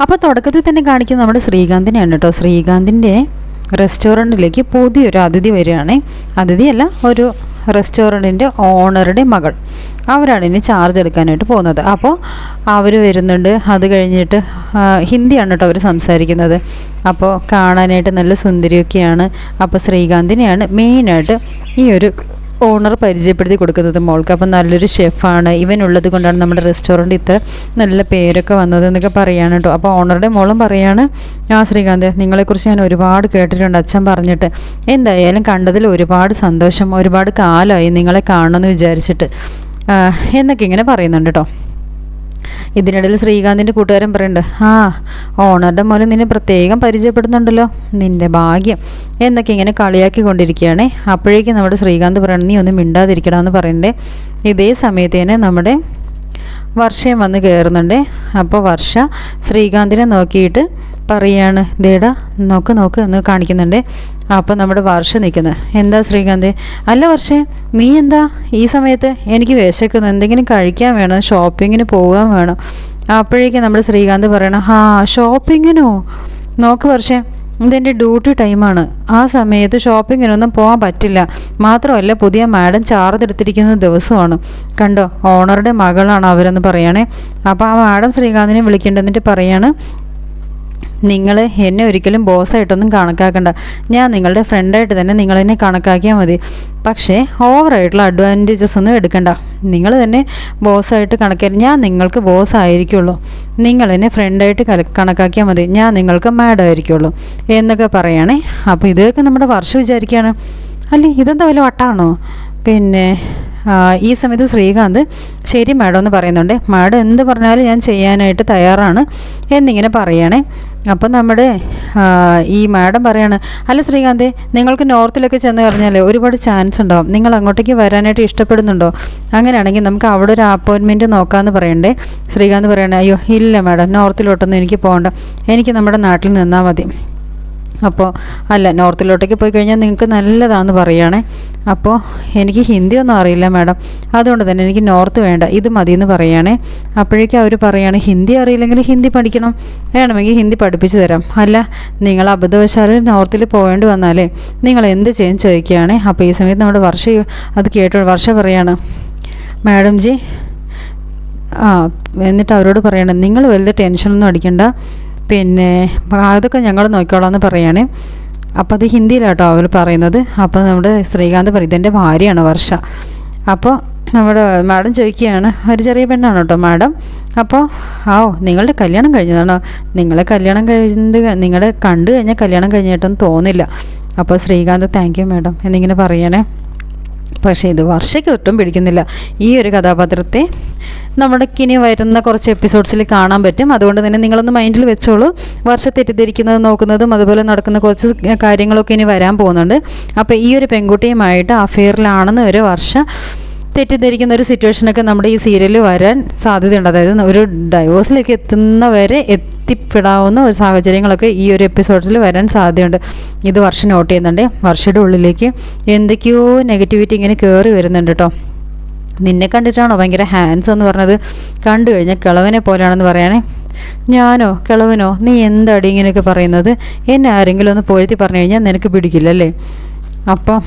അപ്പോൾ തുടക്കത്തിൽ തന്നെ കാണിക്കുന്നത് നമ്മുടെ ശ്രീകാന്തിനെയാണ് കേട്ടോ. ശ്രീകാന്തിന്റെ റെസ്റ്റോറന്റിലേക്ക് പുതിയൊരു അതിഥി വരികയാണേ. അതിഥിയല്ല ഒരു റെസ്റ്റോറന്റിന്റെ ഓണറുടെ മകൾ. അവരാണ് ഇനി ചാർജ് എടുക്കാനായിട്ട് പോകുന്നത്. അപ്പോൾ അവർ വരുന്നുണ്ട്. അത് കഴിഞ്ഞിട്ട് ഹിന്ദിയാണ് കേട്ടോ അവർ സംസാരിക്കുന്നത്. അപ്പോൾ കാണാനായിട്ട് നല്ല സുന്ദരിയൊക്കെയാണ്. അപ്പോൾ ശ്രീകാന്തിനെയാണ് മെയിനായിട്ട് ഈ ഒരു ഓണർ പരിചയപ്പെടുത്തി കൊടുക്കുന്നത് മോൾക്ക്. അപ്പം നല്ലൊരു ഷെഫാണ് ഇവൻ ഉള്ളത് കൊണ്ടാണ് നമ്മുടെ റെസ്റ്റോറന്റ് ഇത്ര നല്ല പേരൊക്കെ വന്നത് എന്നൊക്കെ പറയാണ് കേട്ടോ അപ്പോൾ ഓണറുടെ മോളും പറയാണ് ആ ശ്രീകാന്ത് നിങ്ങളെക്കുറിച്ച് ഞാൻ ഒരുപാട് കേട്ടിട്ടുണ്ട്. അച്ഛൻ പറഞ്ഞിട്ട്. എന്തായാലും കണ്ടതിൽ ഒരുപാട് സന്തോഷം ഒരുപാട് കാലമായി നിങ്ങളെ കാണണമെന്ന് വിചാരിച്ചിട്ട്. എന്നൊക്കെ ഇങ്ങനെ പറയുന്നുണ്ട് കേട്ടോ ഇതിനിടയിൽ ശ്രീകാന്തിന്റെ കൂട്ടുകാരൻ പറയുന്നുണ്ട് ആ ഓണറുടെ മോനെ നിന്നെ പ്രത്യേകം പരിചയപ്പെടുന്നുണ്ടല്ലോ നിന്റെ ഭാഗ്യം എന്നൊക്കെ ഇങ്ങനെ കളിയാക്കി കൊണ്ടിരിക്കുകയാണ് അപ്പോഴേക്കും നമ്മുടെ ശ്രീകാന്ത് പറയണം നീ ഒന്നും മിണ്ടാതിരിക്കടാന്ന് പറയണ്ടേ ഇതേ സമയത്ത് തന്നെ നമ്മുടെ വർഷയും വന്ന് കയറുന്നുണ്ട്. അപ്പോൾ വർഷ ശ്രീകാന്തിനെ നോക്കിയിട്ട് പറയാണ്. ദേടാ നോക്ക് നോക്ക് എന്ന് കാണിക്കുന്നുണ്ട്. അപ്പോൾ നമ്മുടെ വർഷ നിൽക്കുന്നത് എന്താ ശ്രീകാന്ത്? അല്ല വർഷേ നീ എന്താ ഈ സമയത്ത് എനിക്ക് വിശക്കുന്നു. എന്തെങ്കിലും കഴിക്കാൻ വേണം? ഷോപ്പിങ്ങിന് പോകാൻ വേണം? അപ്പോഴേക്കും നമ്മുടെ ശ്രീകാന്ത് പറയണം ആ ഷോപ്പിങ്ങിനോ? നോക്ക് വർഷേ ഇതെന്റെ ഡ്യൂട്ടി ടൈമാണ്. ആ സമയത്ത് ഷോപ്പിങ്ങിനൊന്നും പോകാൻ പറ്റില്ല. മാത്രമല്ല പുതിയ മാഡം ചാർജ് എടുത്തിരിക്കുന്ന ദിവസമാണ്. കണ്ടോ ഓണറുടെ മകളാണ് അവരെന്ന് പറയണേ. അപ്പോൾ ആ മാഡം ശ്രീകാന്തിനെ വിളിക്കേണ്ടതിന്റെ പറയാണ് നിങ്ങൾ എന്നെ ഒരിക്കലും ബോസായിട്ടൊന്നും കണക്കാക്കണ്ട. ഞാൻ നിങ്ങളുടെ ഫ്രണ്ടായിട്ട് തന്നെ നിങ്ങളെന്നെ കണക്കാക്കിയാൽ മതി. പക്ഷേ ഓവറായിട്ടുള്ള അഡ്വാന്റേജസ് ഒന്നും എടുക്കണ്ട. നിങ്ങൾ തന്നെ ബോസായിട്ട് കണക്കാക്കി ഞാൻ നിങ്ങൾക്ക് ബോസ് ആയിരിക്കുള്ളൂ. നിങ്ങൾ എന്നെ ഫ്രണ്ടായിട്ട് കണക്കാക്കിയാൽ മതി. ഞാൻ നിങ്ങൾക്ക് മാഡായിരിക്കുള്ളൂ എന്നൊക്കെ പറയണേ. അപ്പോൾ ഇതൊക്കെ നമ്മുടെ വർഷം വിചാരിക്കുകയാണ് അല്ലേ ഇതെന്താ വല്ല വട്ടാണോ? പിന്നെ ഈ സമയത്ത് ശ്രീകാന്ത് ശരി മാഡം എന്ന് പറയുന്നുണ്ട്. മാഡം എന്ത് പറഞ്ഞാലും ഞാൻ ചെയ്യാനായിട്ട് തയ്യാറാണ് എന്നിങ്ങനെ പറയണേ. അപ്പം നമ്മുടെ ഈ മാഡം പറയാണ് അല്ല ശ്രീകാന്ത് നിങ്ങൾക്ക് നോർത്തിലൊക്കെ ചെന്ന് കഴിഞ്ഞാൽ ഒരുപാട് ചാൻസ് ഉണ്ടാവും. നിങ്ങൾ അങ്ങോട്ടേക്ക് വരാനായിട്ട് ഇഷ്ടപ്പെടുന്നുണ്ടോ? അങ്ങനെയാണെങ്കിൽ നമുക്ക് അവിടെ ഒരു അപ്പോയിൻമെന്റ് നോക്കാമെന്ന് പറയണ്ടേ. ശ്രീകാന്ത് പറയണേ അയ്യോ ഇല്ല മാഡം നോർത്തിലോട്ടൊന്നും എനിക്ക് പോകണ്ട. എനിക്ക് നമ്മുടെ നാട്ടിൽ നിന്നാൽ മതി. അപ്പോൾ അല്ല നോർത്തിലോട്ടേക്ക് പോയി കഴിഞ്ഞാൽ നിങ്ങൾക്ക് നല്ലതാണെന്ന് പറയുകയാണേ. അപ്പോൾ എനിക്ക് ഹിന്ദി ഒന്നും അറിയില്ല മാഡം. അതുകൊണ്ട് തന്നെ എനിക്ക് നോർത്ത് വേണ്ട ഇത് മതി എന്ന് പറയുകയാണേ. അപ്പോഴേക്കും അവർ പറയുകയാണ് ഹിന്ദി അറിയില്ലെങ്കിൽ ഹിന്ദി പഠിക്കണം. വേണമെങ്കിൽ ഹിന്ദി പഠിപ്പിച്ചു തരാം. അല്ല നിങ്ങൾ അബദ്ധവശാൽ നോർത്തിൽ പോകേണ്ടി വന്നാലേ നിങ്ങൾ എന്ത് ചെയ്യും ചോദിക്കുകയാണേ? അപ്പോൾ ഈ സമയത്ത് നമ്മുടെ വർഷ അത് കേട്ടോ വർഷ പറയാണ് മാഡം ജി ആ എന്നിട്ട് അവരോട് പറയണം നിങ്ങൾ വലുത് ടെൻഷനൊന്നും അടിക്കണ്ട. പിന്നെ അതൊക്കെ ഞങ്ങൾ നോക്കിക്കോളാം എന്ന് പറയാണ്. അപ്പോൾ അത് ഹിന്ദിയിലാട്ടോ അവർ പറയുന്നത്. അപ്പോൾ നമ്മുടെ ശ്രീകാന്ത് പറയും ഇതെന്റെ ഭാര്യയാണ് വർഷ. അപ്പോൾ നമ്മുടെ മാഡം ചോദിക്കുകയാണ് ഒരു ചെറിയ പെണ്ണാണ് കേട്ടോ മാഡം? അപ്പോൾ ആ നിങ്ങളുടെ കല്യാണം കഴിഞ്ഞതാണോ? നിങ്ങളെ കല്യാണം കഴിഞ്ഞിട്ട് നിങ്ങളെ കണ്ടു കഴിഞ്ഞാൽ കല്യാണം കഴിഞ്ഞിട്ടൊന്നും തോന്നില്ല. അപ്പോൾ ശ്രീകാന്ത് താങ്ക് യു മാഡം എന്നിങ്ങനെ പറയണേ. പക്ഷേ ഇത് വർഷയ്ക്ക് ഒട്ടും പിടിക്കുന്നില്ല. ഈ ഒരു കഥാപാത്രത്തെ നമ്മുടെ ഇനി വരുന്ന കുറച്ച് എപ്പിസോഡ്സിൽ കാണാൻ പറ്റും. അതുകൊണ്ട് തന്നെ നിങ്ങളൊന്ന് മൈൻഡിൽ വെച്ചോളൂ. വർഷ തെറ്റിദ്ധരിക്കുന്നത് നോക്കുന്നതും അതുപോലെ നടക്കുന്ന കുറച്ച് കാര്യങ്ങളൊക്കെ ഇനി വരാൻ പോകുന്നുണ്ട്. അപ്പോൾ ഈ ഒരു പെൺകുട്ടിയുമായിട്ട് അഫെയറിലാണെന്ന് ഒരു വർഷം തെറ്റിദ്ധരിക്കുന്ന ഒരു സിറ്റുവേഷനൊക്കെ നമ്മുടെ ഈ സീരിയലിൽ വരാൻ സാധ്യതയുണ്ട്. അതായത് ഒരു ഡൈവോഴ്സിലേക്ക് എത്തുന്നവരെ എത്തിപ്പെടാവുന്ന ഒരു സാഹചര്യങ്ങളൊക്കെ ഈ ഒരു എപ്പിസോഡ്സിൽ വരാൻ സാധ്യതയുണ്ട്. ഇത് വർഷം നോട്ട് ചെയ്യുന്നുണ്ട്. വർഷയുടെ ഉള്ളിലേക്ക് എന്തൊക്കെയോ നെഗറ്റിവിറ്റി ഇങ്ങനെ കയറി വരുന്നുണ്ട് കേട്ടോ നിന്നെ കണ്ടിട്ടാണോ ഭയങ്കര ഹാൻഡ്സ് എന്ന് പറഞ്ഞത്? കണ്ടു കഴിഞ്ഞാൽ കിളവനെ പോലെയാണെന്ന് പറയണേ. ഞാനോ കിളവനോ നീ എന്താടി ഇങ്ങനെയൊക്കെ പറയുന്നത്? എന്നെ ആരെങ്കിലും ഒന്ന് പൊഴുത്തി പറഞ്ഞു കഴിഞ്ഞാൽ നിനക്ക് പിടിക്കില്ലല്ലേ? അപ്പോൾ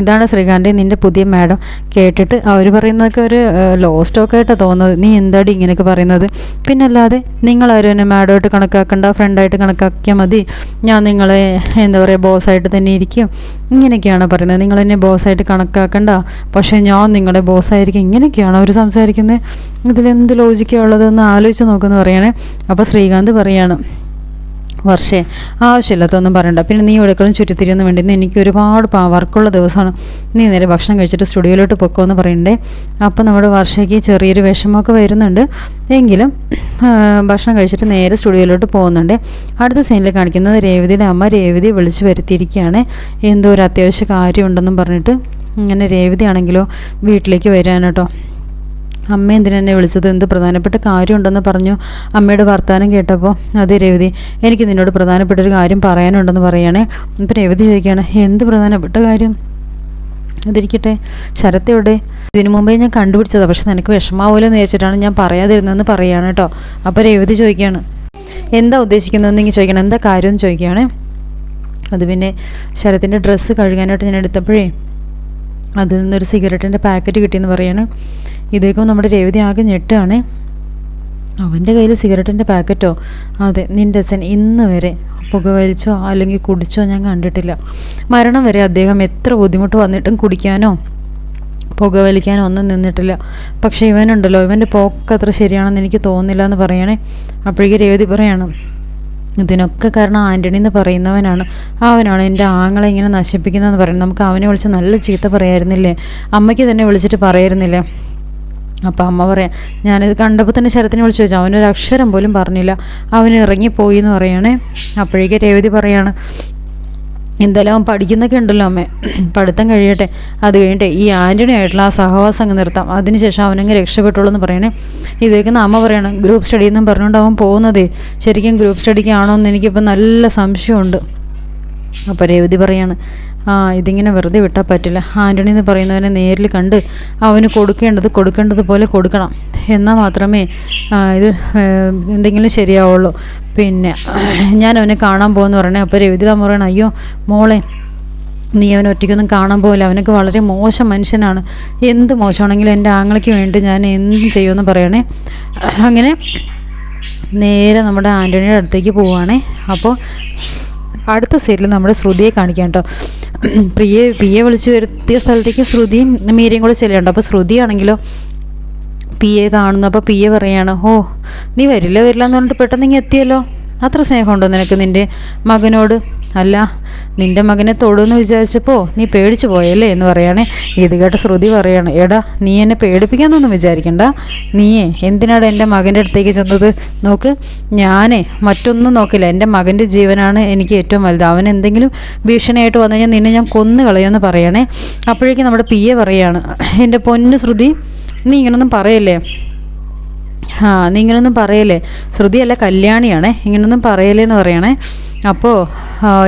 ഇതാണ് ശ്രീകാന്തി നിന്റെ പുതിയ മാഡം. കേട്ടിട്ട് അവർ പറയുന്നതൊക്കെ ഒരു ലോ സ്റ്റോക്ക് ആയിട്ടാണ് തോന്നുന്നത്. നീ എന്താടി ഇങ്ങനെയൊക്കെ പറയുന്നത്? പിന്നല്ലാതെ നിങ്ങളാരും എന്നെ മാഡമായിട്ട് കണക്കാക്കണ്ട ഫ്രണ്ടായിട്ട് കണക്കാക്കിയാൽ മതി. ഞാൻ നിങ്ങളെ എന്താ പറയുക ബോസായിട്ട് തന്നെ ഇരിക്കും. ഇങ്ങനെയൊക്കെയാണ് പറയുന്നത്. നിങ്ങൾ എന്നെ ബോസായിട്ട് കണക്കാക്കണ്ട. പക്ഷേ ഞാൻ നിങ്ങളുടെ ബോസായിരിക്കും ഇങ്ങനെയൊക്കെയാണ് അവർ സംസാരിക്കുന്നത്? ഇതിലെന്ത് ലോജിക്കാണ് ഉള്ളതെന്ന് ആലോചിച്ച് നോക്കുമെന്ന് പറയണേ. അപ്പോൾ ശ്രീകാന്ത് പറയാണ് വർഷേ ആവശ്യമില്ലാത്തൊന്നും പറയണ്ട. പിന്നെ നീ എവിടെക്കളും ചുറ്റിത്തിരിയൊന്നും വേണ്ടി. ഇന്ന് എനിക്ക് ഒരുപാട് വർക്കുള്ള ദിവസമാണ്. നീ നേരെ ഭക്ഷണം കഴിച്ചിട്ട് സ്റ്റുഡിയോയിലോട്ട് പൊക്കോ എന്ന് പറയണ്ടേ? അപ്പോൾ നമ്മുടെ വർഷയ്ക്ക് ചെറിയൊരു വിഷമമൊക്കെ വരുന്നുണ്ട്. എങ്കിലും ഭക്ഷണം കഴിച്ചിട്ട് നേരെ സ്റ്റുഡിയോയിലോട്ട് പോകുന്നുണ്ട്. അടുത്ത സീനിൽ കാണിക്കുന്നത് രേവതിയുടെ അമ്മ രേവതി വിളിച്ചു വരുത്തിയിരിക്കുകയാണ്. എന്തോ ഒരു അത്യാവശ്യ കാര്യമുണ്ടെന്നും പറഞ്ഞിട്ട് ഇങ്ങനെ രേവതിയാണെങ്കിലോ വീട്ടിലേക്ക് വരാൻ അമ്മ എന്തിനെന്നെ വിളിച്ചത്? എന്ത് പ്രധാനപ്പെട്ട കാര്യമുണ്ടെന്ന് പറഞ്ഞു അമ്മയുടെ വർത്തമാനം കേട്ടപ്പോൾ അതെ രേവതി എനിക്ക് നിന്നോട് പ്രധാനപ്പെട്ട ഒരു കാര്യം പറയാനുണ്ടെന്ന് പറയുകയാണേ. ഇപ്പം രേവതി ചോദിക്കുകയാണ് എന്ത് പ്രധാനപ്പെട്ട കാര്യം? അതിരിക്കട്ടെ ശരത്ത് എവിടെ? ഇതിനു മുമ്പേ ഞാൻ കണ്ടുപിടിച്ചതാണ് പക്ഷെ നിനക്ക് വിഷമാവൂലെന്ന് വെച്ചിട്ടാണ് ഞാൻ പറയാതിരുന്നതെന്ന് പറയുകയാണ് കേട്ടോ. അപ്പോൾ രേവതി ചോദിക്കുകയാണ് എന്താ ഉദ്ദേശിക്കുന്നതെന്ന് ഇങ്ങനെ ചോദിക്കണം എന്താ കാര്യം എന്ന് ചോദിക്കുകയാണ്? അത് പിന്നെ ശരത്തിന്റെ ഡ്രസ്സ് കഴുകാനായിട്ട് ഞാൻ എടുത്തപ്പോഴേ അതിൽ നിന്നൊരു സിഗരറ്റിന്റെ പാക്കറ്റ് കിട്ടിയെന്ന് പറയാണ്. ഇതേക്കും നമ്മുടെ രേവതി ആകെ ഞെട്ടുകയാണ് അവന്റെ കയ്യിൽ സിഗരറ്റിന്റെ പാക്കറ്റോ? അതെ നിന്റെ അച്ഛൻ ഇന്ന് വരെ പുകവലിച്ചോ അല്ലെങ്കിൽ കുടിച്ചോ ഞാൻ കണ്ടിട്ടില്ല. മരണം വരെ അദ്ദേഹം എത്ര ബുദ്ധിമുട്ട് വന്നിട്ടും കുടിക്കാനോ പുകവലിക്കാനോ ഒന്നും നിന്നിട്ടില്ല. പക്ഷേ ഇവനുണ്ടല്ലോ ഇവന്റെ പോക്കത്ര ശരിയാണെന്ന് എനിക്ക് തോന്നുന്നില്ല എന്ന് പറയണേ. അപ്പോഴേക്ക് രേവതി പറയാണ് ഇതിനൊക്കെ കാരണം ആന്റണി എന്ന് പറയുന്നവനാണ്. അവനാണ് എന്റെ ആങ്ങളെ ഇങ്ങനെ നശിപ്പിക്കുന്നതെന്ന് പറയുന്നത്. നമുക്ക് അവനെ വിളിച്ച് നല്ല ചീത്ത പറയായിരുന്നില്ലേ? അമ്മയ്ക്ക് തന്നെ വിളിച്ചിട്ട് പറയായിരുന്നില്ലേ? അപ്പോൾ അമ്മ പറയാം ഞാനിത് കണ്ടപ്പോൾ തന്നെ ശരത്തിനെ വിളിച്ചു ചോദിച്ചു. അവനൊരു അക്ഷരം പോലും പറഞ്ഞില്ല. അവൻ ഇറങ്ങിപ്പോയി എന്ന് പറയണേ. അപ്പോഴേക്ക് രേവതി പറയാണ് എന്തായാലും അവൻ പഠിക്കുന്നൊക്കെ ഉണ്ടല്ലോ അമ്മേ. പഠിത്തം കഴിയട്ടെ. അത് കഴിഞ്ഞിട്ട് ഈ ആന്റണി ആയിട്ടുള്ള ആ സഹവാസം അങ്ങ് നിർത്താം. അതിനുശേഷം അവനങ്ങ് രക്ഷപ്പെട്ടുള്ളൂ എന്ന് പറയണേ. ഇതേക്കുന്ന അമ്മ പറയണം ഗ്രൂപ്പ് സ്റ്റഡി എന്നും പറഞ്ഞുകൊണ്ട് അവൻ പോകുന്നതേ. ശരിക്കും ഗ്രൂപ്പ് സ്റ്റഡിക്കാണോ എന്ന് എനിക്കിപ്പോൾ നല്ല സംശയമുണ്ട്. അപ്പോൾ രേവതി പറയാണ് ആ ഇതിങ്ങനെ വെറുതെ വിട്ടാൽ പറ്റില്ല. ആന്റണി എന്ന് പറയുന്നവനെ നേരിൽ കണ്ട് അവന് കൊടുക്കേണ്ടത് കൊടുക്കേണ്ടത് പോലെ കൊടുക്കണം. എന്നാൽ മാത്രമേ ഇത് എന്തെങ്കിലും ശരിയാവുള്ളൂ. പിന്നെ ഞാൻ അവനെ കാണാൻ പോകുമെന്ന് പറയണേ അപ്പോൾ രവിതിരാൻ പറയണം അയ്യോ മോളെ നീ അവൻ ഒറ്റയ്ക്കൊന്നും കാണാൻ പോകില്ല അവനൊക്കെ വളരെ മോശം മനുഷ്യനാണ്. എന്ത് മോശമാണെങ്കിലും എന്റെ ആങ്ങളയ്ക്ക് വേണ്ടി ഞാൻ എന്തും ചെയ്യുമെന്ന് പറയണേ. അങ്ങനെ നേരെ നമ്മുടെ ആന്റണിയുടെ അടുത്തേക്ക് പോവുകയാണേ. അപ്പോൾ അടുത്ത സീരിയൽ നമ്മുടെ ശ്രുതിയെ കാണിക്കാം കേട്ടോ. പ്രിയെ പിയെ വിളിച്ചു വരുത്തിയ സ്ഥലത്തേക്ക് ശ്രുതിയും മീരയും കൂടെ ചെല്ലുണ്ട് അപ്പോൾ ശ്രുതിയാണെങ്കിലോ പി എ കാണുന്നു. അപ്പോൾ പി എ പറയാണ് ഓ നീ വരില്ല വരില്ല എന്ന് പറഞ്ഞിട്ട് പെട്ടെന്ന് ഇങ്ങനെ എത്തിയല്ലോ. അത്ര സ്നേഹമുണ്ടോ നിനക്ക് നിന്റെ മകനോട്? അല്ല നിന്റെ മകനെ തൊടുമെന്ന് വിചാരിച്ചപ്പോൾ നീ പേടിച്ചു പോയല്ലേ എന്ന് പറയണേ. ഇത് കേട്ട ശ്രുതി പറയാണ് എടാ നീ എന്നെ പേടിപ്പിക്കാന്നൊന്നും വിചാരിക്കണ്ട. നീയേ എന്തിനാണ് എന്റെ മകന്റെ അടുത്തേക്ക് ചെന്നത്? നോക്ക് ഞാനേ മറ്റൊന്നും നോക്കില്ല. എന്റെ മകന്റെ ജീവനാണ് എനിക്ക് ഏറ്റവും വലുത്. അവൻ എന്തെങ്കിലും ഭീഷണിയായിട്ട് വന്നു കഴിഞ്ഞാൽ നിന്നെ ഞാൻ കൊന്നു കളയുമെന്ന് പറയണേ. അപ്പോഴേക്കും നമ്മുടെ പി എ പറയാണ് എന്റെ പൊന്നു ശ്രുതി നീ ഇങ്ങനൊന്നും പറയല്ലേ? ആ നീ ഇങ്ങനൊന്നും പറയല്ലേ ശ്രുതിയല്ല കല്യാണിയാണേ ഇങ്ങനൊന്നും പറയല്ലേ എന്ന് പറയണേ അപ്പോൾ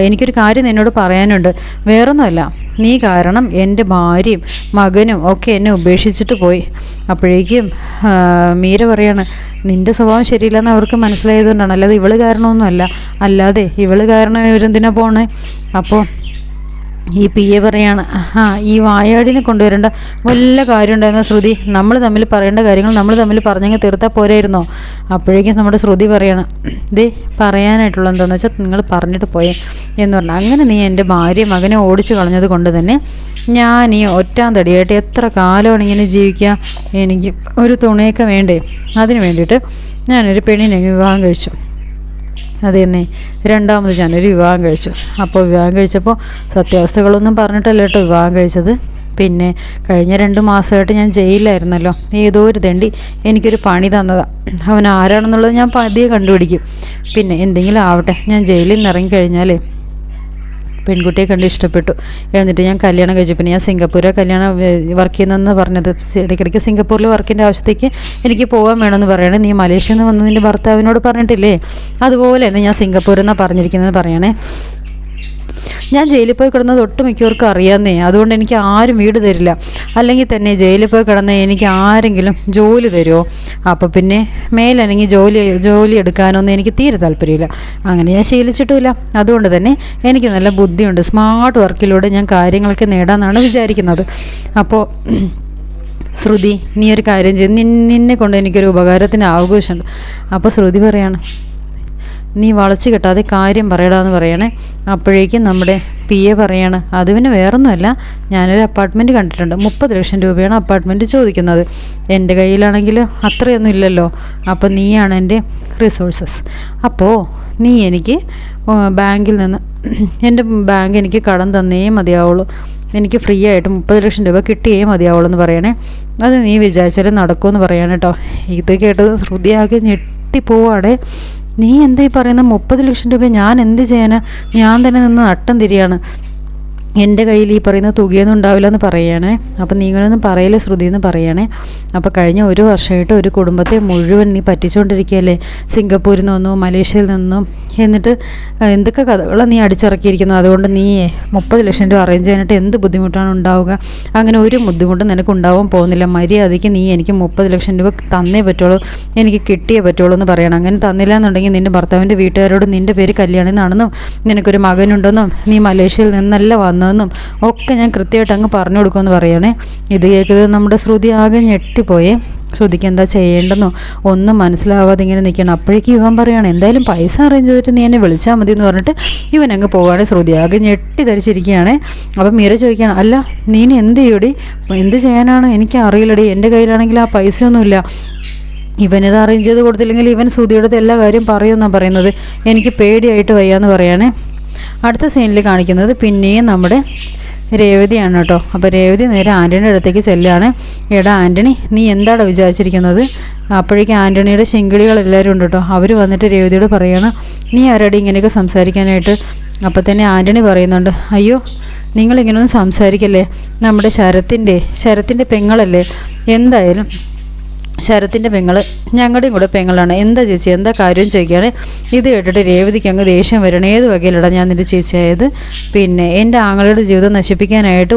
എനിക്കൊരു കാര്യം നിന്നോട് പറയാനുണ്ട്. വേറൊന്നുമല്ല നീ കാരണം എന്റെ ഭാര്യയും മകനും ഒക്കെ എന്നെ ഉപേക്ഷിച്ചിട്ട് പോയി. അപ്പോഴേക്കും മീര പറയാണ് നിന്റെ സ്വഭാവം ശരിയില്ലെന്ന് അവർക്ക് മനസ്സിലായതുകൊണ്ടാണ്. അല്ലാതെ ഇവൾ കാരണമൊന്നുമല്ല. അല്ലാതെ ഇവൾ കാരണം ഇവരെന്തിനാ പോണേ? അപ്പോൾ ഈ പി എ പറയാണ്. ആ ഈ വായാടിനെ കൊണ്ടുവരേണ്ട വല്ല കാര്യം ഉണ്ടായിരുന്ന ശ്രുതി നമ്മൾ തമ്മിൽ പറയേണ്ട കാര്യങ്ങൾ നമ്മൾ തമ്മിൽ പറഞ്ഞങ്ങ് തീർത്താൽ പോരായിരുന്നോ? അപ്പോഴേക്കും നമ്മുടെ ശ്രുതി പറയണം ദേ പറയാനായിട്ടുള്ള എന്താണെന്ന് വെച്ചാൽ നിങ്ങൾ പറഞ്ഞിട്ട് പോയേ എന്ന് പറഞ്ഞു. അങ്ങനെ നീ എന്റെ ഭാര്യ മകനെ ഓടിച്ചു കളഞ്ഞത് കൊണ്ട് തന്നെ ഞാൻ ഈ ഒറ്റാം തടിയായിട്ട് എത്ര കാലമാണ് ഇങ്ങനെ ജീവിക്കുക എനിക്ക് ഒരു തുണയൊക്കെ വേണ്ടേ? അതിന് വേണ്ടിയിട്ട് ഞാനൊരു പെണ്ണിനെ വിവാഹം കഴിച്ചു. അത് തന്നെ. രണ്ടാമത് ഞാനൊരു വിവാഹം കഴിച്ചു. അപ്പോൾ വിവാഹം കഴിച്ചപ്പോൾ സത്യാവസ്ഥകളൊന്നും പറഞ്ഞിട്ടല്ല കേട്ടോ വിവാഹം കഴിച്ചത്. പിന്നെ കഴിഞ്ഞ രണ്ട് മാസമായിട്ട് ഞാൻ ജയിലിലായിരുന്നല്ലോ. ഏതോ ഒരു തെണ്ടി എനിക്കൊരു പണി തന്നതാണ് അവൻ ആരാണെന്നുള്ളത് ഞാൻ പതിയെ കണ്ടുപിടിക്കും. പിന്നെ എന്തെങ്കിലും ആവട്ടെ ഞാൻ ജയിലിൽ നിന്ന് ഇറങ്ങിക്കഴിഞ്ഞാലേ പെൺകുട്ടിയെ കണ്ട് ഇഷ്ടപ്പെട്ടു. എന്നിട്ട് ഞാൻ കല്യാണം കഴിച്ചു. പിന്നെ ഞാൻ സിംഗപ്പൂരെ കല്യാണം വർക്ക് ചെയ്യുന്നതെന്ന് പറഞ്ഞത്. ഇടയ്ക്കിടയ്ക്ക് സിംഗപ്പൂരിൽ വർക്കിന്റെ ആവശ്യത്തേക്ക് എനിക്ക് പോകാൻ വേണമെന്ന് പറയണേ. നീ മലേഷ്യയിൽ നിന്ന് വന്നതിന്റെ ഭർത്താവിനോട് പറഞ്ഞിട്ടില്ലേ? അതുപോലെ തന്നെ ഞാൻ സിംഗപ്പൂരിൽ നിന്നാണ് പറഞ്ഞിരിക്കുന്നത് പറയണേ. ഞാൻ ജയിലിൽ പോയി കിടന്നത് ഒട്ടും മിക്കവർക്കും അറിയാമെന്നേ. അതുകൊണ്ട് എനിക്ക് ആരും വീട് തരില്ല. അല്ലെങ്കിൽ തന്നെ ജയിലിൽ പോയി കിടന്ന എനിക്ക് ആരെങ്കിലും ജോലി തരുമോ? അപ്പോൾ പിന്നെ മേലനങ്ങി ജോലി ജോലി എടുക്കാനൊന്നും എനിക്ക് തീരെ താല്പര്യമില്ല. അങ്ങനെ ഞാൻ ശീലിച്ചിട്ടുമില്ല. അതുകൊണ്ട് തന്നെ എനിക്ക് നല്ല ബുദ്ധിയുണ്ട്. സ്മാർട്ട് വർക്കിലൂടെ ഞാൻ കാര്യങ്ങളൊക്കെ നേടാമെന്നാണ് വിചാരിക്കുന്നത്. അപ്പോൾ ശ്രുതി നീ ഒരു കാര്യം ചെയ്ത് നിന്നെ കൊണ്ട് എനിക്കൊരു ഉപകാരത്തിന് ആവശ്യമുണ്ട് അപ്പോൾ ശ്രുതി പറയാണ് നീ വളച്ച് കെട്ടാതെ കാര്യം പറയടാന്ന് പറയണേ. അപ്പോഴേക്കും നമ്മുടെ പി എ പറയാണ് അത് പിന്നെ വേറൊന്നുമല്ല. ഞാനൊരു അപ്പാർട്ട്മെന്റ് കണ്ടിട്ടുണ്ട്. മുപ്പത് ലക്ഷം രൂപയാണ് അപ്പാർട്ട്മെന്റ് ചോദിക്കുന്നത്. എന്റെ കയ്യിലാണെങ്കിൽ അത്രയൊന്നും ഇല്ലല്ലോ. അപ്പോൾ നീയാണ് എന്റെ റിസോഴ്സസ് അപ്പോൾ നീ എനിക്ക് ബാങ്കിൽ നിന്ന് എന്റെ ബാങ്ക് എനിക്ക് കടം തന്നേ മതിയാവുള്ളൂ. എനിക്ക് ഫ്രീ ആയിട്ട് മുപ്പത് ലക്ഷം രൂപ കിട്ടിയേ മതിയാവുള്ളൂ എന്ന് പറയണേ. അത് നീ വിചാരിച്ചാലും നടക്കുമെന്ന് പറയാണ് കേട്ടോ ഇത് കേട്ടത് ശ്രുതിയാകെ ഞെട്ടിപ്പോവാണേ. നീ എന്താ ഈ പറയുന്ന മുപ്പത് ലക്ഷം രൂപ ഞാൻ എന്ത് ചെയ്യാനാ? ഞാൻ തന്നെ നിന്ന് നട്ടം തിരിയാണ്. എന്റെ കയ്യിൽ ഈ പറയുന്ന തുകയൊന്നും ഉണ്ടാവില്ല എന്ന് പറയുകയാണേ അപ്പം നീ ഇങ്ങനെയൊന്നും പറയല്ലേ ശ്രുതി എന്ന് പറയുകയാണേ അപ്പോൾ കഴിഞ്ഞ ഒരു വർഷമായിട്ട് ഒരു കുടുംബത്തെ മുഴുവൻ നീ പറ്റിച്ചുകൊണ്ടിരിക്കുകയല്ലേ സിംഗപ്പൂരിൽ നിന്നും മലേഷ്യയിൽ നിന്നും. എന്നിട്ട് എന്തൊക്കെ കഥകളാണ് നീ അടിച്ചിറക്കിയിരിക്കുന്നത്? അതുകൊണ്ട് നീ മുപ്പത് ലക്ഷം രൂപ അറേഞ്ച് ചെയ്യാനായിട്ട് എന്ത് ബുദ്ധിമുട്ടാണ് ഉണ്ടാവുക? അങ്ങനെ ഒരു ബുദ്ധിമുട്ടും നിനക്ക് ഉണ്ടാവാൻ പോകുന്നില്ല. മര്യാദയ്ക്ക് നീ എനിക്ക് മുപ്പത് ലക്ഷം രൂപ തന്നേ പറ്റുള്ളൂ. എനിക്ക് കിട്ടിയേ പറ്റുള്ളൂ എന്ന് പറയണം. അങ്ങനെ തന്നില്ല എന്നുണ്ടെങ്കിൽ നിന്റെ ഭർത്താവിന്റെ വീട്ടുകാരോട് നിന്റെ പേര് കല്യാണം എന്നാണെന്നും നിനക്കൊരു മകനുണ്ടെന്നും നീ മലേഷ്യയിൽ നിന്നല്ല വന്നതെന്നും ഒക്കെ ഞാൻ കൃത്യമായിട്ട് അങ്ങ് പറഞ്ഞു കൊടുക്കുമെന്ന് പറയണേ ഇത് കേൾക്കുന്നത് നമ്മുടെ ശ്രുതി ആകെ ഞെട്ടിപ്പോയേ. ശ്രുതിക്ക് എന്താ ചെയ്യേണ്ടെന്നോ ഒന്നും മനസ്സിലാവാതെ ഇങ്ങനെ നിൽക്കണം അപ്പോഴേക്കും ഇവൻ പറയാണ് എന്തായാലും പൈസ അറേഞ്ച് ചെയ്തിട്ട് നീ എന്നെ വിളിച്ചാൽ മതി എന്ന് പറഞ്ഞിട്ട് ഇവൻ അങ്ങ് പോവാണ്. ശ്രുതി ആകെ ഞെട്ടി ധരിച്ചിരിക്കുകയാണ് അപ്പം മീര ചോദിക്കുകയാണ് അല്ല നീ എന്ത് ചെയ്യൂടി? എന്ത് ചെയ്യാനാണ്? എനിക്ക് അറിയില്ലടി. എന്റെ കയ്യിലാണെങ്കിൽ ആ പൈസയൊന്നുമില്ല. ഇവനിത് അറേഞ്ച് ചെയ്ത് കൊടുത്തില്ലെങ്കിൽ ഇവൻ ശ്രുതിയുടെ എല്ലാ കാര്യം പറയുമെന്നാണ് പറയുന്നത്. എനിക്ക് പേടിയായിട്ട് വയ്യാന്ന് പറയാണ്. അടുത്ത സീനിൽ കാണിക്കുന്നത് പിന്നെയും നമ്മുടെ രേവതിയാണ് കേട്ടോ. അപ്പോൾ രേവതി നേരെ ആന്റണിയുടെ അടുത്തേക്ക് ചെല്ലുകയാണ്. എടാ ആന്റണി നീ എന്താടോ വിചാരിച്ചിരിക്കുന്നത്? അപ്പോഴേക്കും ആന്റണിയുടെ ശിങ്കിളികൾ എല്ലാവരും ഉണ്ട് കേട്ടോ. അവർ വന്നിട്ട് രേവതിയോട് പറയാണ് നീ ആരോടെ ഇങ്ങനെയൊക്കെ സംസാരിക്കാനായിട്ട്? അപ്പോൾ തന്നെ ആന്റണി പറയുന്നുണ്ട് അയ്യോ നിങ്ങളിങ്ങനെയൊന്നും സംസാരിക്കല്ലേ? നമ്മുടെ ശരത്തിന്റെ ശരത്തിന്റെ പെങ്ങളല്ലേ? എന്തായാലും ശരത്തിന്റെ പെങ്ങൾ ഞങ്ങളുടെയും കൂടെ പെങ്ങളാണ്. എന്താ ചേച്ചി? എന്താ കാര്യം ചോദിക്കുകയാണ്. ഇത് കേട്ടിട്ട് രേവതിക്ക് അങ്ങ് ദേഷ്യം വരണം. ഏത് വകയിലടാ ഞാൻ നിന്റെ ചേച്ചിയായത്? പിന്നെ എന്റെ ആങ്ങളുടെ ജീവിതം നശിപ്പിക്കാനായിട്ട്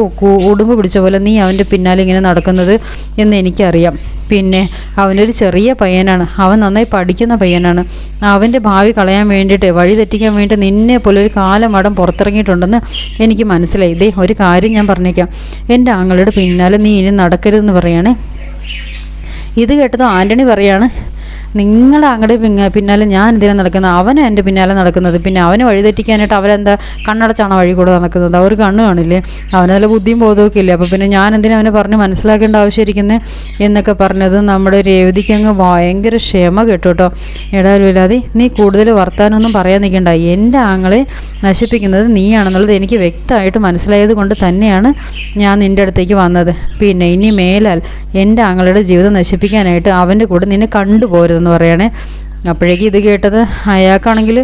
ഉടുമ്പ് പിടിച്ച പോലെ നീ അവന്റെ പിന്നാലെ ഇങ്ങനെ നടക്കുന്നത് എന്ന് എനിക്കറിയാം. പിന്നെ അവനൊരു ചെറിയ പയ്യനാണ്. അവൻ നന്നായി പഠിക്കുന്ന പയ്യനാണ്. അവന്റെ ഭാവി കളയാൻ വേണ്ടിയിട്ട് വഴി തെറ്റിക്കാൻ വേണ്ടി നിന്നെ പോലെ ഒരു കാലമടം പുറത്തിറങ്ങിയിട്ടുണ്ടെന്ന് എനിക്ക് മനസ്സിലായി. ഇതേ ഒരു കാര്യം ഞാൻ പറഞ്ഞേക്കാം. എന്റെ ആങ്ങളുടെ പിന്നാലെ നീ ഇനി നടക്കരുതെന്ന് പറയണേ. ഇത് കേട്ടത് ആന്റണി പറയാണ്. നിങ്ങളുടെ അങ്ങടെ പിങ്ങ പിന്നാലെ ഞാൻ എന്തിനാണ് നടക്കുന്നത്? അവനും എന്റെ പിന്നാലെ നടക്കുന്നത്. പിന്നെ അവന് വഴിതെറ്റിക്കാനായിട്ട് അവരെന്താ കണ്ണടച്ചാണ് വഴി കൂടെ നടക്കുന്നത്? അവർ കണ്ണ് കാണില്ലേ? അവനല്ല ബുദ്ധിയും ബോധമൊക്കെ ഇല്ലേ? അപ്പോൾ പിന്നെ ഞാൻ എന്തിനാ അവനെ പറഞ്ഞ് മനസ്സിലാക്കേണ്ട ആവശ്യമായിരിക്കുന്നത് എന്നൊക്കെ പറഞ്ഞത് നമ്മുടെ രേവതിക്ക് അങ്ങ് ഭയങ്കര ക്ഷമ കേട്ടോ കേട്ടോ. ഇടാലുമില്ലാതെ നീ കൂടുതൽ വർത്താനമൊന്നും പറയാൻ നിൽക്കണ്ട. എന്റെ ആങ്ങളെ നശിപ്പിക്കുന്നത് നീയാണെന്നുള്ളത് എനിക്ക് വ്യക്തമായിട്ട് മനസ്സിലായത് കൊണ്ട് തന്നെയാണ് ഞാൻ നിന്റെ അടുത്തേക്ക് വന്നത്. പിന്നെ ഇനി മേലാൽ എന്റെ ആങ്ങളുടെ ജീവിതം നശിപ്പിക്കാനായിട്ട് അവന്റെ കൂടെ നിന്നെ കണ്ടുപോരുതെന്ന് പറയണേ. അപ്പോഴേക്കും ഇത് കേട്ടത് അയാൾക്കാണെങ്കിൽ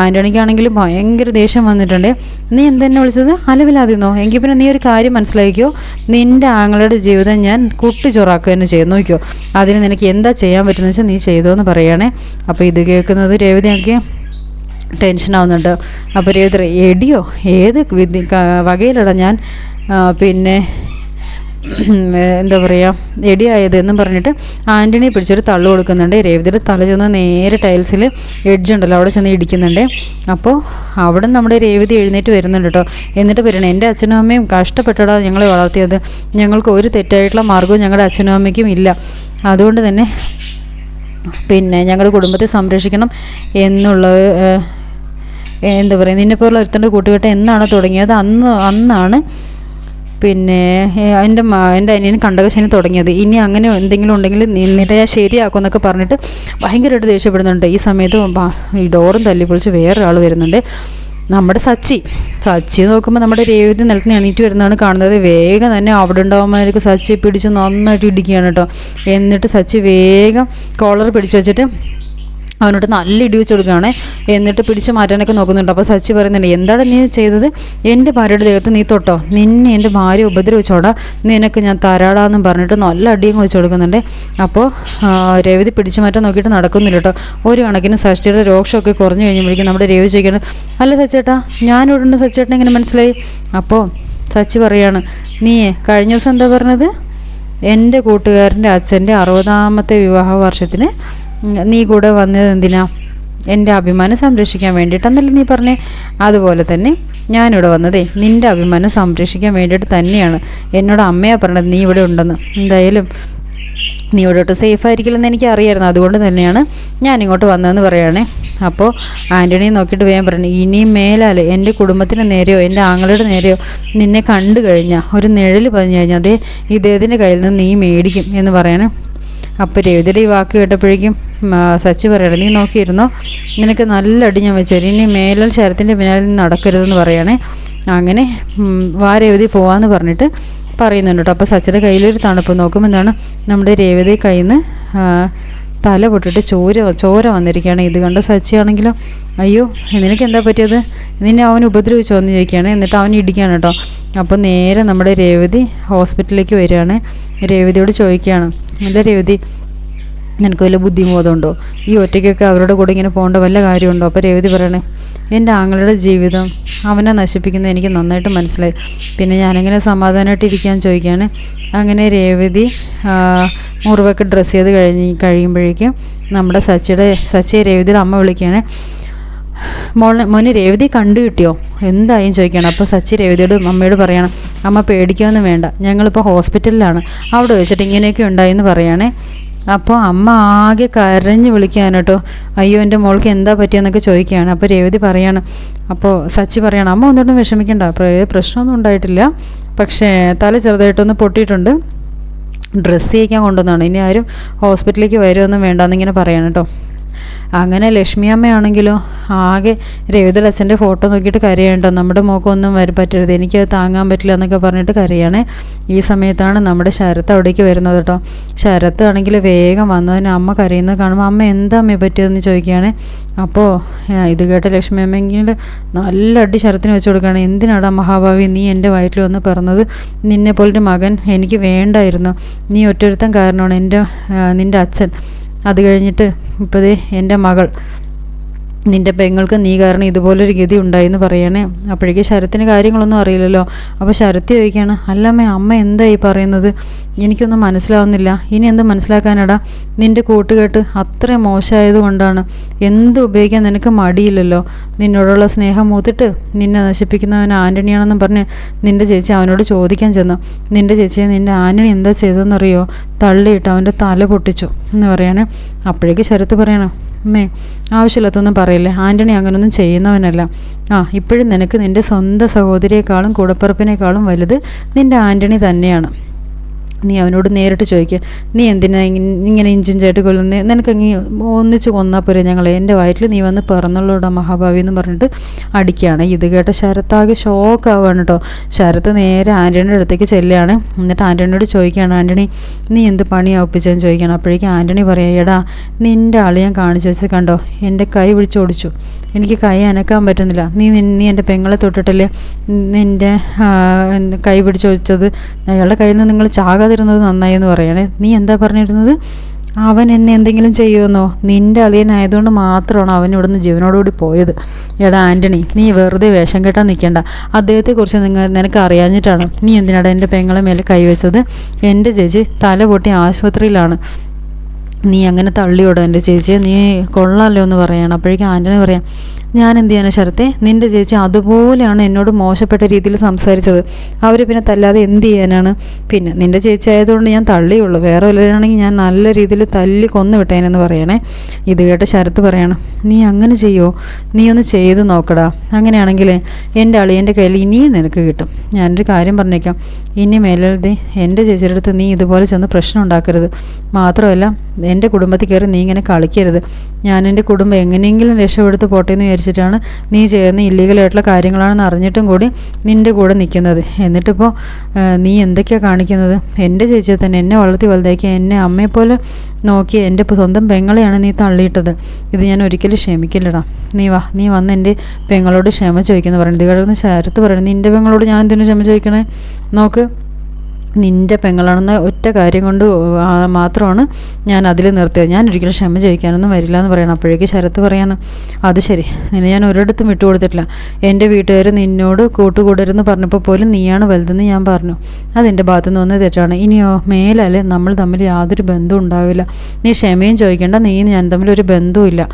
ആന്റണിക്കാണെങ്കിൽ ഭയങ്കര ദേഷ്യം വന്നിട്ടുണ്ട്. നീ എന്തെന്നെ വിളിച്ചത്? അലവിലാതിന്നോ എങ്കിൽ പിന്നെ നീ ഒരു കാര്യം മനസ്സിലാക്കിയോ നിന്റെ ആങ്ങളുടെ ജീവിതം ഞാൻ കുട്ടിച്ചോറാക്കുക തന്നെ ചെയ്തു നോക്കിയോ അതിന് നിനക്ക് എന്താ ചെയ്യാൻ പറ്റുന്ന വെച്ചാൽ നീ ചെയ്തോ എന്ന് പറയണേ. അപ്പോൾ ഇത് കേൾക്കുന്നത് രേവതിയാക്കി ടെൻഷനാവുന്നുണ്ട് അപ്പോൾ രേവതി എടിയോ? ഏത് വകയിലടാ ഞാൻ? പിന്നെ എന്താ പറയുക എടിയായത് എന്നും പറഞ്ഞിട്ട് ആന്റണിയെ പിടിച്ചൊരു തള്ളു കൊടുക്കുന്നുണ്ട്. രേവതിയുടെ തല ചെന്ന് നേരെ ടൈൽസിൽ എഡ്ജ് ഉണ്ടല്ലോ അവിടെ ചെന്ന് ഇടിക്കുന്നുണ്ട്. അപ്പോൾ അവിടെ നമ്മുടെ രേവതി എഴുന്നേറ്റ് വരുന്നുണ്ട് കേട്ടോ. എന്നിട്ട് പറയണം എന്റെ അച്ഛനും അമ്മയും കഷ്ടപ്പെട്ടടാ ഞങ്ങളെ വളർത്തിയത്. ഞങ്ങൾക്ക് ഒരു തെറ്റായിട്ടുള്ള മാർഗവും ഞങ്ങളുടെ അച്ഛനും അമ്മയ്ക്കും ഇല്ല. അതുകൊണ്ട് തന്നെ പിന്നെ ഞങ്ങളുടെ കുടുംബത്തെ സംരക്ഷിക്കണം എന്നുള്ള എന്താ പറയുക നിന്നെപ്പോലുള്ള ഒരുത്തന്റെ കൂട്ടുകെട്ട് എന്നാണ് തുടങ്ങിയത്? അന്ന് അന്നാണ് പിന്നെ എന്റെ എന്റെ അനിയൻ കണ്ടകശനി തുടങ്ങിയത്. ഇനി അങ്ങനെ എന്തെങ്കിലും ഉണ്ടെങ്കിൽ നിന്നിട്ട് ഞാൻ ശരിയാക്കും എന്നൊക്കെ പറഞ്ഞിട്ട് ഭയങ്കരമായിട്ട് ദേഷ്യപ്പെടുന്നുണ്ട്. ഈ സമയത്ത് ഈ ഡോറും തല്ലി പൊളിച്ച് വേറൊരാൾ വരുന്നുണ്ട്. നമ്മുടെ സച്ചി. സച്ചി നോക്കുമ്പോൾ നമ്മുടെ രേവതി നിലത്ത് എണീറ്റ് വരുന്നതാണ് കാണുന്നത്. വേഗം തന്നെ അവിടെ ഉണ്ടാകുമ്പോഴേക്ക് സച്ചി പിടിച്ച് നന്നായിട്ട് ഇടിക്കുകയാണ് കേട്ടോ. എന്നിട്ട് സച്ചി വേഗം കോളർ പിടിച്ച് വെച്ചിട്ട് അവനോട് നല്ല ഇടി വെച്ച് കൊടുക്കുകയാണ്. എന്നിട്ട് പിടിച്ച് മാറ്റാനൊക്കെ നോക്കുന്നുണ്ട്. അപ്പോൾ സച്ചി പറയുന്നുണ്ട് എന്താണ് നീ ചെയ്തത്? എന്റെ ഭാര്യയുടെ ദേഹത്ത് നീ തൊട്ടോ? നിന്നെ എന്റെ ഭാര്യ ഉപദ്രവിച്ചോടാ? നിനക്ക് ഞാൻ തരാടാന്നും പറഞ്ഞിട്ട് നല്ല അടിയും വെച്ച് കൊടുക്കുന്നുണ്ട്. അപ്പോൾ രേവതി പിടിച്ചു മാറ്റാൻ നോക്കിയിട്ട് നടക്കുന്നില്ല കേട്ടോ. ഒരു കണക്കിന് സച്ചിയുടെ രോക്ഷമൊക്കെ കുറഞ്ഞു കഴിഞ്ഞപ്പോഴേക്കും നമ്മുടെ രേവതി ചോദിക്കണം അല്ല സച്ചേട്ടാ ഞാനിവിടെ ഉണ്ട് സച്ചേട്ടൻ എങ്ങനെ മനസ്സിലായി? അപ്പോൾ സച്ചി പറയാണ് നീയേ കഴിഞ്ഞ ദിവസം എന്താ പറഞ്ഞത്? എന്റെ കൂട്ടുകാരന്റെ അച്ഛന്റെ അറുപതാമത്തെ വിവാഹ വർഷത്തിന് നീ കൂടെ വന്നത് എന്തിനാ? എന്റെ അഭിമാനം സംരക്ഷിക്കാൻ വേണ്ടിയിട്ടെന്നല്ലേ നീ പറഞ്ഞേ? അതുപോലെ തന്നെ ഞാനിവിടെ വന്നതേ നിന്റെ അഭിമാനം സംരക്ഷിക്കാൻ വേണ്ടിയിട്ട് തന്നെയാണ്. എന്നോട് അമ്മയാ പറഞ്ഞത് നീ ഇവിടെ ഉണ്ടെന്ന്. എന്തായാലും നീ ഇവിടോട്ട് സേഫ് ആയിരിക്കില്ലെന്ന് എനിക്ക് അറിയായിരുന്നു അതുകൊണ്ട് തന്നെയാണ് ഞാൻ ഇങ്ങോട്ട് വന്നതെന്ന് പറയുകയാണേ. അപ്പോൾ ആന്റണി നോക്കിയിട്ട് വേഗം പറഞ്ഞു ഇനിയും മേലാൽ എന്റെ കുടുംബത്തിന് നേരെയോ എന്റെ ആങ്ങളുടെ നേരെയോ നിന്നെ കണ്ടു കഴിഞ്ഞാൽ ഒരു നിഴൽ പതിഞ്ഞു കഴിഞ്ഞാൽ അതേ ഇദ്ദേഹത്തിന്റെ കയ്യിൽ നിന്ന് നീ മേടിക്കും എന്ന് പറയണേ അപ്പോൾ രവിതയുടെ ഈ വാക്ക് കേട്ടപ്പോഴേക്കും സച്ചി പറയണം നീ നോക്കിയിരുന്നോ? നിനക്ക് നല്ല അടി ഞാൻ വെച്ചു ഇനി മേലൽ ശരത്തിന്റെ പിന്നാലെ നീ നടക്കരുതെന്ന് പറയണേ. അങ്ങനെ ഉം, വാ രേവതി പോവാന്ന് പറഞ്ഞിട്ട് പറയുന്നുണ്ട് കേട്ടോ. അപ്പോൾ സച്ചിയുടെ കയ്യിലൊരു തണുപ്പ് നോക്കുമ്പോൾ എന്താണ്? നമ്മുടെ രേവതി കയ്യിൽ നിന്ന് തല പൊട്ടിട്ട് ചോര ചോര വന്നിരിക്കുകയാണ്. ഇത് കണ്ട സച്ചിയാണെങ്കിലോ അയ്യോ നിനക്ക് എന്താ പറ്റിയത്? നിന്നെ അവൻ ഉപദ്രവിച്ചോ? എന്ന് ചോദിക്കുകയാണ്. എന്നിട്ട് അവൻ ഇടിക്കുകയാണ് കേട്ടോ. അപ്പോൾ നേരെ നമ്മുടെ രേവതി ഹോസ്പിറ്റലിലേക്ക് വരികയാണ്. രേവതിയോട് ചോദിക്കുകയാണ് അല്ല രേവതി? നിനക്ക് വല്ല ബുദ്ധിബോധമുണ്ടോ ഈ ഒറ്റയ്ക്കൊക്കെ അവരുടെ കൂടെ ഇങ്ങനെ പോകേണ്ട വല്ല കാര്യമുണ്ടോ? അപ്പോൾ രേവതി പറയണേ എന്റെ ആങ്ങളുടെ ജീവിതം അവനെ നശിപ്പിക്കുന്നത് എനിക്ക് നന്നായിട്ട് മനസ്സിലായി. പിന്നെ ഞാനിങ്ങനെ സമാധാനമായിട്ട് ഇരിക്കാൻ ചോദിക്കുകയാണ് അങ്ങനെ രേവതി മുറിവൊക്കെ ഡ്രസ്സ് ചെയ്ത് കഴിഞ്ഞ് കഴിയുമ്പോഴേക്കും നമ്മുടെ സച്ചിയുടെ സച്ചിയെ രേവതിയുടെ അമ്മ വിളിക്കുകയാണ് മോളെ മോന് രേവതി കണ്ടു കിട്ടിയോ? എന്തായും ചോദിക്കണം അപ്പോൾ സച്ചി രേവതിയോട് അമ്മയോട് പറയണം അമ്മ പേടിക്കുമെന്ന് വേണ്ട ഞങ്ങളിപ്പോൾ ഹോസ്പിറ്റലിലാണ് അവിടെ വെച്ചിട്ട് ഇങ്ങനെയൊക്കെ ഉണ്ടായി എന്ന് പറയണേ. അപ്പോൾ അമ്മ ആകെ കരഞ്ഞ് വിളിക്കുകയാണ് കേട്ടോ. അയ്യോ എന്റെ മോൾക്ക് എന്താ പറ്റിയെന്നൊക്കെ ചോദിക്കുകയാണ്. അപ്പോൾ രേവതി പറയാണ്. അപ്പോൾ സച്ചി പറയണം അമ്മ ഒന്നുകൊണ്ടും വിഷമിക്കണ്ട പ്ര- പ്രശ്നമൊന്നും ഉണ്ടായിട്ടില്ല. പക്ഷേ തല ചെറുതായിട്ടൊന്ന് പൊട്ടിയിട്ടുണ്ട്. ഡ്രസ്സ് ചെയ്യിക്കാൻ കൊണ്ടുവന്നതാണ് ഇനി ആരും ഹോസ്പിറ്റലിലേക്ക് വരുമൊന്നും വേണ്ടെന്നിങ്ങനെ പറയാണ് കേട്ടോ. അങ്ങനെ ലക്ഷ്മി അമ്മയാണെങ്കിലോ ആകെ രവിതലച്ഛന്റെ ഫോട്ടോ നോക്കിയിട്ട് കരയണ്ടോ? നമ്മുടെ മുഖമൊന്നും വരും പറ്റരുത്. എനിക്ക് താങ്ങാൻ പറ്റില്ല എന്നൊക്കെ പറഞ്ഞിട്ട് കരയാണേ. ഈ സമയത്താണ് നമ്മുടെ ശരത്ത് അവിടേക്ക് വരുന്നത് കേട്ടോ. ശരത്ത് ആണെങ്കിൽ വേഗം വന്നതിന് അമ്മ കരയുന്നത് കാണുമ്പോൾ അമ്മ എന്താ അമ്മയെ പറ്റിയതെന്ന് ചോദിക്കുകയാണ്? അപ്പോൾ ഇത് കേട്ട ലക്ഷ്മി അമ്മയെങ്കിൽ നല്ല അടി ശരത്തിന് വെച്ച് കൊടുക്കുകയാണ്. എന്തിനാടാ മഹാഭാവി? നീ എന്റെ വയറ്റിൽ വന്ന് പിറന്നത് നിന്നെ പോലൊരു മകൻ എനിക്ക് വേണ്ടായിരുന്നു. നീ ഒറ്റൊരുത്തൻ കാരണമാണ് എന്റെ നിന്റെ അച്ഛൻ. അത് കഴിഞ്ഞിട്ട് ഇപ്പോഴേ എന്റെ മകൾ നിന്റെ പെങ്ങൾക്ക് നീ കാരണം ഇതുപോലൊരു ഗതി ഉണ്ടായിന്ന് പറയണേ. അപ്പോഴേക്ക് ശരത്തിന് കാര്യങ്ങളൊന്നും അറിയില്ലല്ലോ. അപ്പോൾ ശരത് ചോദിക്കുകയാണ് അല്ലമ്മേ അമ്മ എന്തായി പറയുന്നത്? എനിക്കൊന്നും മനസ്സിലാവുന്നില്ല. ഇനി എന്ത് മനസ്സിലാക്കാനടാ? നിന്റെ കൂട്ടുകെട്ട് അത്ര മോശമായത് കൊണ്ടാണ് എന്ത് ഉപയോഗിക്കാൻ നിനക്ക് മടിയില്ലല്ലോ? നിന്നോടുള്ള സ്നേഹം മൂത്തിട്ട് നിന്നെ നശിപ്പിക്കുന്നവൻ ആന്റണിയാണെന്നും പറഞ്ഞ് നിന്റെ ചേച്ചി അവനോട് ചോദിക്കാൻ ചെന്നു. നിന്റെ ചേച്ചിയെ നിന്റെ ആന്റണി എന്താ ചെയ്തതെന്നറിയോ? തള്ളിയിട്ട് അവന്റെ തല പൊട്ടിച്ചു. എന്ന് പറയാണ്. അപ്പോഴേക്ക് ശരത്ത് പറയണം അമ്മേ ആവശ്യമില്ലാത്തൊന്നും പറയില്ലേ? ആന്റണി അങ്ങനൊന്നും ചെയ്യുന്നവനല്ല. ആ ഇപ്പോഴും നിനക്ക് നിന്റെ സ്വന്തം സഹോദരിയെക്കാളും കൂടപ്പിറപ്പിനേക്കാളും വലുത് നിന്റെ ആന്റണി തന്നെയാണ്. നീ അവനോട് നേരിട്ട് ചോദിക്കുക നീ എന്തിനാ ഇങ്ങ- ഇങ്ങനെ ഇഞ്ചിഞ്ചായിട്ട് നിനക്ക് നിനക്കങ്ങി ഒന്നിച്ച് കൊന്നാൽ പോരെ ഞങ്ങളെ. എന്റെ വയറ്റിൽ നീ വന്ന് പിറന്നുള്ളൂടാ മഹാഭാവി എന്ന് പറഞ്ഞിട്ട് അടിക്കുകയാണ്. ഇത് കേട്ട ശരത്താകെ ഷോക്ക് ആവുകയാണ് കേട്ടോ ശരത്ത് നേരെ ആന്റണിയുടെ അടുത്തേക്ക് ചെല്ലുകയാണ്. എന്നിട്ട് ആന്റണിയോട് ചോദിക്കുകയാണ് ആന്റണി നീ എന്ത് പണിയാ ഒപ്പിച്ചെന്ന് ചോദിക്കണം അപ്പോഴേക്കും ആന്റണി പറയാം എടാ നിന്റെ ആൾ ഞാൻ കാണിച്ചു വെച്ച് കണ്ടോ? എന്റെ കൈ പിടിച്ചോടിച്ചു എനിക്ക് കൈ അനക്കാൻ പറ്റുന്നില്ല. നീ നീ എന്റെ പെങ്ങളെ തൊട്ടിട്ടല്ലേ? നിന്റെ കൈ പിടിച്ചൊഴിച്ചത് അയാളുടെ കയ്യിൽ നിന്ന് നിങ്ങൾ ചാകാതിരുന്നത് നന്നായി എന്ന് പറയണേ. നീ എന്താ പറഞ്ഞിരുന്നത്? അവൻ എന്നെ എന്തെങ്കിലും ചെയ്യുമെന്നോ? നിന്റെ അളിയനായതുകൊണ്ട് മാത്രമാണ് അവൻ ഇവിടുന്ന് ജീവനോടുകൂടി പോയത്. എടാ ആന്റണി നീ വെറുതെ വേഷം കെട്ടാൻ നിൽക്കേണ്ട. അദ്ദേഹത്തെക്കുറിച്ച് നിങ്ങൾ നിനക്ക് അറിയാഞ്ഞിട്ടാണ് നീ എന്തിനാണ് എന്റെ പെങ്ങളെ മേലെ കൈവച്ചത്? എന്റെ ചേച്ചി തല പൊട്ടി ആശുപത്രിയിലാണ്. നീ അങ്ങനെ തള്ളിയോടോ എന്റെ ചേച്ചിയെ? നീ കൊള്ളാമല്ലോ എന്ന് പറയണം. അപ്പോഴേക്കും ആന്റണി പറയാം ഞാൻ എന്ത് ചെയ്യാനാ ശരത്തെ? നിന്റെ ചേച്ചി അതുപോലെയാണ് എന്നോട് മോശപ്പെട്ട രീതിയിൽ സംസാരിച്ചത്. അവർ പിന്നെ തല്ലാതെ എന്ത് ചെയ്യാനാണ്? പിന്നെ നിന്റെ ചേച്ചി ആയതുകൊണ്ട് ഞാൻ തള്ളിയുള്ളൂ. വേറെ വല്ലവരാണെങ്കിൽ ഞാൻ നല്ല രീതിയിൽ തല്ലി കൊന്നു വിട്ടേനെന്ന് പറയണേ. ഇത് കേട്ട് ശരത്ത് പറയണം നീ അങ്ങനെ ചെയ്യുമോ നീ ഒന്ന് ചെയ്ത് നോക്കടാ. അങ്ങനെയാണെങ്കിൽ എന്റെ അളിയന്റെ കയ്യിൽ ഇനിയും നിനക്ക് കിട്ടും. ഞാനൊരു കാര്യം പറഞ്ഞേക്കാം. ഇനി മേലെ എന്റെ ചേച്ചിയുടെ അടുത്ത് നീ ഇതുപോലെ ചെന്ന് പ്രശ്നം ഉണ്ടാക്കരുത്. മാത്രമല്ല എന്റെ കുടുംബത്തിൽ കയറി നീ ഇങ്ങനെ കളിക്കരുത്. ഞാൻ എന്റെ കുടുംബം എങ്ങനെയെങ്കിലും രക്ഷപ്പെടുത്ത് പോട്ടെ എന്ന് വിചാരിച്ചിട്ടാണ് നീ ചെയ്യുന്ന ഇല്ലീഗലായിട്ടുള്ള കാര്യങ്ങളാണെന്ന് അറിഞ്ഞിട്ടും കൂടി നിന്റെ കൂടെ നിൽക്കുന്നത്. എന്നിട്ടിപ്പോൾ നീ എന്തൊക്കെയാണ് കാണിക്കുന്നത്? എന്റെ ചേച്ചിയെ തന്നെ എന്നെ വളർത്തി വലുതാക്കി എന്നെ അമ്മയെപ്പോലെ നോക്കി എന്റെ സ്വന്തം പെങ്ങളെയാണ് നീ തള്ളിയിട്ടത്. ഇത് ഞാൻ ഒരിക്കലും ക്ഷമിക്കില്ലടാ. നീ വാ നീ വന്ന് എന്റെ പെങ്ങളോട് ക്ഷമ ചോദിക്കുന്നു. പറയുന്നത് ഇത് കിടന്ന് ശരത്ത് പറയുന്നത് നിന്റെ പെങ്ങളോട് ഞാൻ എന്തിനു ക്ഷമ ചോദിക്കണേ? നോക്ക്. നിന്റെ പെങ്ങളാണെന്ന ഒറ്റ കാര്യം കൊണ്ട് മാത്രമാണ് ഞാൻ അതിൽ നിർത്തിയത്. ഞാൻ ഒരിക്കലും ക്ഷമ ചോദിക്കാനൊന്നും വരില്ല എന്ന് പറയണം. അപ്പോഴേക്ക് ശരത്ത് പറയാണ് അത് ശരി. നിന്നെ ഞാൻ ഒരിടത്തും വിട്ടുകൊടുത്തിട്ടില്ല എന്റെ വീട്ടുകാർ നിന്നോട് കൂട്ടുകൂടരുതെന്ന് പറഞ്ഞപ്പോൾ പോലും നീയാണ് വലുതെന്ന് ഞാൻ പറഞ്ഞു. അതെന്റെ ഭാഗത്തു നിന്ന് വന്ന തെറ്റാണ്. ഇനിയോ മേലല്ലേ നമ്മൾ തമ്മിൽ യാതൊരു ബന്ധവും ഉണ്ടാവില്ല. നീ ക്ഷമയും ചോദിക്കേണ്ട. നീ ഞാൻ തമ്മിൽ ഒരു ബന്ധവുമില്ല.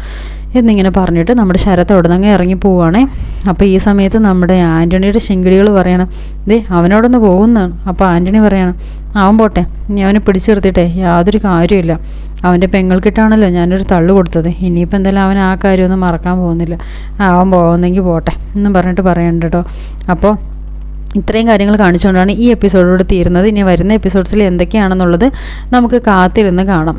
എന്നിങ്ങനെ പറഞ്ഞിട്ട് നമ്മുടെ ശരത്ത് അവിടെ നിന്ന് ഇറങ്ങി പോവുകയാണേ അപ്പോൾ ഈ സമയത്ത് നമ്മുടെ ആന്റണിയുടെ ശിങ്കിടികൾ പറയണം ദേ അവനോടൊന്ന് പോകുന്നതാണ്. അപ്പോൾ ആന്റണി പറയണം അവൻ പോട്ടെ നീ അവനെ പിടിച്ചു നിർത്തിയിട്ടെ യാതൊരു കാര്യമില്ല അവന്റെ പെങ്ങൾക്കിട്ടാണല്ലോ ഞാനൊരു തള്ളു കൊടുത്തത്. ഇനിയിപ്പോൾ എന്തായാലും അവൻ ആ കാര്യമൊന്നും മറക്കാൻ പോകുന്നില്ല. അവൻ പോകുന്നെങ്കിൽ പോട്ടെ എന്നും പറഞ്ഞിട്ട് പറയണ്ട കേട്ടോ അപ്പോൾ ഇത്രയും കാര്യങ്ങൾ കാണിച്ചുകൊണ്ടാണ് ഈ എപ്പിസോഡോട് തീരുന്നത്. ഇനി വരുന്ന എപ്പിസോഡ്സിൽ എന്തൊക്കെയാണെന്നുള്ളത് നമുക്ക് കാത്തിരുന്ന് കാണാം.